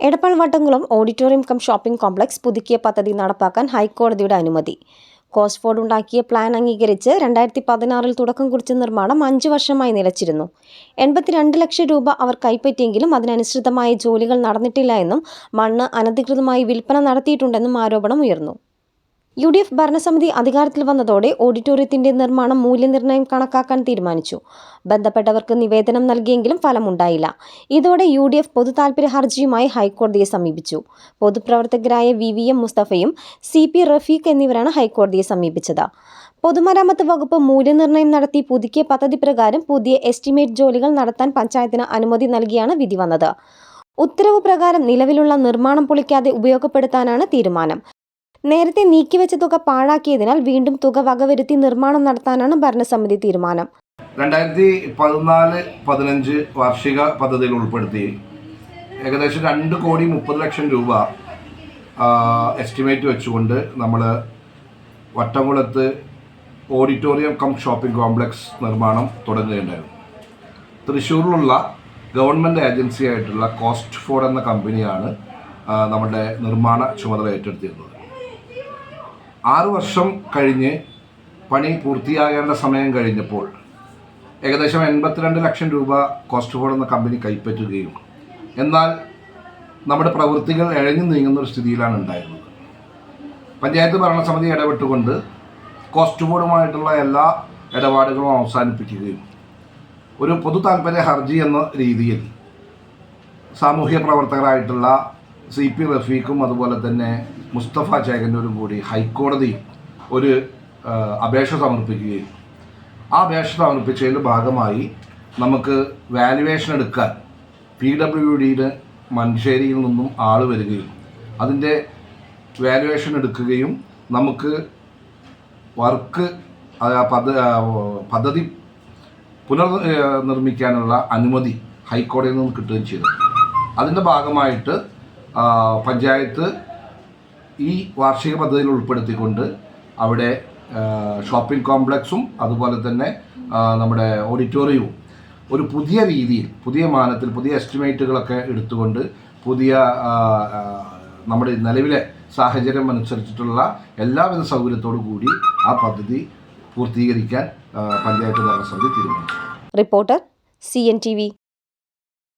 Edappal Vattamkulam auditorium cum shopping complex പുതുക്കിയ പദ്ധതി നടപ്പാക്കാൻ ഹൈക്കോടതിയുടെ അനുമതി. കോസ്ഫോർഡ് ഉണ്ടാക്കിയ പ്ലാൻ അംഗീകരിച്ച് രണ്ടായിരത്തി പതിനാറിൽ തുടക്കം കുറിച്ച നിർമ്മാണം അഞ്ചു വർഷമായി നിലച്ചിരുന്നു. എൺപത്തിരണ്ട് ലക്ഷം രൂപ അവർ കൈപ്പറ്റിയെങ്കിലും അതിനനുസൃതമായ ജോലികൾ നടന്നിട്ടില്ല എന്നും മണ്ണ് അനധികൃതമായി വിൽപ്പന നടത്തിയിട്ടുണ്ടെന്നും ആരോപണം ഉയർന്നു യു ഡി എഫ് ഭരണസമിതി അധികാരത്തിൽ വന്നതോടെ ഓഡിറ്റോറിയത്തിന്റെ നിർമ്മാണം മൂല്യനിർണയം കണക്കാക്കാൻ തീരുമാനിച്ചു. ബന്ധപ്പെട്ടവർക്ക് നിവേദനം നൽകിയെങ്കിലും ഫലമുണ്ടായില്ല. ഇതോടെ യു ഡി എഫ് പൊതുതാൽപര്യ ഹർജിയുമായി ഹൈക്കോടതിയെ സമീപിച്ചു. പൊതുപ്രവർത്തകരായ വി വി എം മുസ്തഫയും സി പി റഫീഖ് എന്നിവരാണ് ഹൈക്കോടതിയെ സമീപിച്ചത്. പൊതുമരാമത്ത് വകുപ്പ് മൂല്യനിർണയം നടത്തി പുതുക്കിയ പദ്ധതി പ്രകാരം പുതിയ എസ്റ്റിമേറ്റ് ജോലികൾ നടത്താൻ പഞ്ചായത്തിന് അനുമതി നൽകിയാണ് വിധി വന്നത്. ഉത്തരവ് പ്രകാരം നിലവിലുള്ള നിർമ്മാണം പൊളിക്കാതെ ഉപയോഗപ്പെടുത്താനാണ് തീരുമാനം. നേരത്തെ നീക്കിവെച്ച തുക പാഴാക്കിയതിനാൽ വീണ്ടും തുക വകവരുത്തി നിർമ്മാണം നടത്താനാണ് ഭരണസമിതി തീരുമാനം. രണ്ടായിരത്തി പതിനാല് പതിനഞ്ച് വാർഷിക പദ്ധതിയിൽ ഉൾപ്പെടുത്തി ഏകദേശം രണ്ട് കോടി മുപ്പത് ലക്ഷം രൂപ എസ്റ്റിമേറ്റ് വെച്ചുകൊണ്ട് നമ്മൾ വട്ടംകുളത്ത് ഓഡിറ്റോറിയം കം ഷോപ്പിംഗ് കോംപ്ലക്സ് നിർമ്മാണം തുടങ്ങുകയുണ്ടായിരുന്നു തൃശ്ശൂരിലുള്ള ഗവൺമെന്റ് ഏജൻസി ആയിട്ടുള്ള കോസ്റ്റ് ഫോർ എന്ന കമ്പനിയാണ് നമ്മുടെ നിർമ്മാണ ചുമതല ഏറ്റെടുത്തിരുന്നത്. ആറ് വർഷം കഴിഞ്ഞ് പണി പൂർത്തിയാകേണ്ട സമയം കഴിഞ്ഞപ്പോൾ ഏകദേശം എൺപത്തിരണ്ട് ലക്ഷം രൂപ കോസ്റ്റ് ബോർഡ് എന്ന കമ്പനി കൈപ്പറ്റുകയും എന്നാൽ നമ്മുടെ പ്രവൃത്തികൾ എഴഞ്ഞു നീങ്ങുന്ന ഒരു സ്ഥിതിയിലാണ് ഉണ്ടായിരുന്നത്. പഞ്ചായത്ത് ഭരണസമിതി ഇടപെട്ടുകൊണ്ട് കോസ്റ്റ് ബോർഡുമായിട്ടുള്ള എല്ലാ ഇടപാടുകളും അവസാനിപ്പിക്കുകയും ഒരു പൊതു താല്പര്യ ഹർജി എന്ന രീതിയിൽ സാമൂഹ്യ പ്രവർത്തകരായിട്ടുള്ള സി പി റഫീഖും അതുപോലെ തന്നെ മുസ്തഫ ചേകന്നൂരും കൂടി ഹൈക്കോടതി ഒരു അപേക്ഷ സമർപ്പിക്കുകയും. ആ അപേക്ഷ സമർപ്പിച്ചതിന്റെ ഭാഗമായി നമുക്ക് വാലുവേഷൻ എടുക്കാൻ പി ഡബ്ല്യു ഡിയുടെ മഞ്ചേരിയിൽ നിന്നും ആൾ വരികയും അതിന്റെ വാലുവേഷൻ എടുക്കുകയും നമുക്ക് വർക്ക് പദ്ധതി പുനർ നിർമ്മിക്കാനുള്ള അനുമതി ഹൈക്കോടതിയിൽ നിന്ന് കിട്ടുകയും ചെയ്തു. അതിന്റെ ഭാഗമായിട്ട് പഞ്ചായത്ത് ഈ വാർഷിക പദ്ധതിയിൽ ഉൾപ്പെടുത്തിക്കൊണ്ട് അവിടെ ഷോപ്പിംഗ് കോംപ്ലക്സും അതുപോലെ തന്നെ നമ്മുടെ ഓഡിറ്റോറിയവും ഒരു പുതിയ രീതിയിൽ പുതിയ മാനത്തിൽ പുതിയ എസ്റ്റിമേറ്റുകളൊക്കെ എടുത്തുകൊണ്ട് പുതിയ നമ്മുടെ നിലവിലെ സാഹചര്യം അനുസരിച്ചിട്ടുള്ള എല്ലാവിധ സൗകര്യത്തോടു കൂടി ആ പദ്ധതി പൂർത്തീകരിക്കാൻ പഞ്ചായത്ത് ഭരണസമിതി തീരുമാനിച്ചു. Reporter C N T V